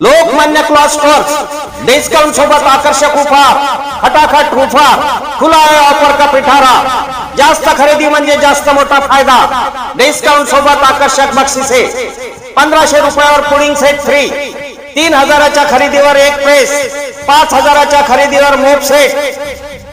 Lokmanya cloth stores discount सोबत आकर्षक उपहार खटाखट उपहार खुला आहे ऑफर का पिठारा. जास्त खरेदी म्हणजे जास्त मोठा फायदा. डिस्काउंट सोबत आकर्षक बक्षिसे. पंधराशे रुपयावर पुडिंग सेट फ्री तीन हजाराच्या खरेदीवर एक प्रेस पाच हजाराच्या खरेदीवर मोप सेट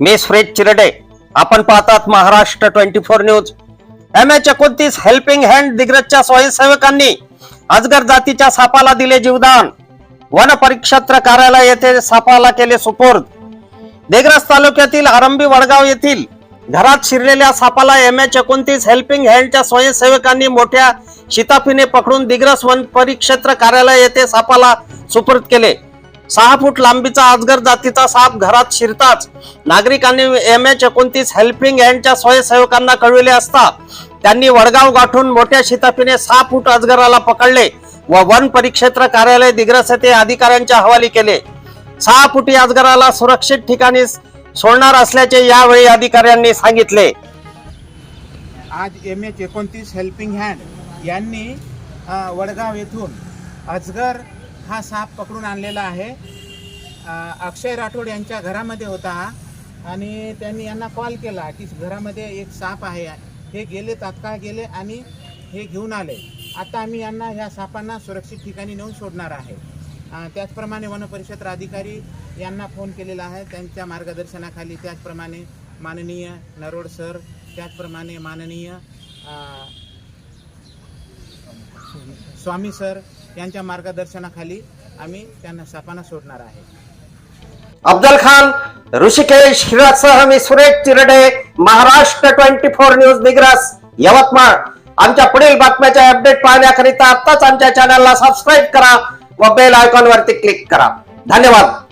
मी सुरेश चिरडे. आपण पाहतात Maharashtra twenty four news. M H एकोणतीस हेल्पिंग हँड दिग्रजच्या स्वयंसेवकांनी अजगर जातीच्या सापाला दिले जीवदान. वन परिक्षेत्र कार्यालय येथे सापाला केले सुपूर्द. दिग्रज तालुक्यातील आरंभी वडगाव येथील घरात शिरलेल्या सापाला एम एच एकोणतीस हेल्पिंग हँडच्या स्वयंसेवकांनी मोठ्या शिताफीने पकडून दिग्रस वन परिक्षेत्र कार्यालय येथे सापाला सुपूर्द केले. सहा फूट लांबीचा अजगर जातीचा साप घरात शिरताच. नागरिकांनी एम एच एकोणतीस हेल्पिंग हँडच्या स्वयंसेवकांना कळविले असता त्यांनी वडगाव गाठून मोठ्या शिताफीने सहा फूट अजगराला पकडले व वन परिक्षेत्र कार्यालय दिग्रस येथे अधिकाऱ्यांच्या हवाली केले. सहा फुटी अजगराला सुरक्षित ठिकाणी सोडणार असल्याचे यावेळी अधिकाऱ्यांनी सांगितले. आज एम एच एकोणतीस हेल्पिंग हँड यांनी वडगाव येथून अजगर हा साप पकडून आणलेला आहे. अक्षय राठोड यांच्या घरामध्ये होता हा. आणि त्यांनी यांना कॉल केला की घरामध्ये एक साप आहे. हे गेले तात्काळ गेले आणि हे घेऊन आले. आता आम्ही यांना ह्या सापांना सुरक्षित ठिकाणी नेऊन सोडणार आहे. त्याचप्रमाणे वनपरिषद अधिकारी यांना फोन केलेला आहे. त्यांच्या मार्गदर्शनाखाली त्याचप्रमाणे माननीय नरोड सर त्याचप्रमाणे माननीय स्वामी सर यांच्या मार्गदर्शनाखाली आम्ही त्यांना सापांना सोडणार आहे. अफजल खान ऋषिकेश हिरासह मी Suresh Chirde Maharashtra twenty four news निग्रास Yavatmal. आमच्या पुढील बातम्याच्या अपडेट पाहण्याकरिता आत्ताच आमच्या चॅनलला सबस्क्राईब करा व बेल आयकॉन वरती क्लिक करा. धन्यवाद.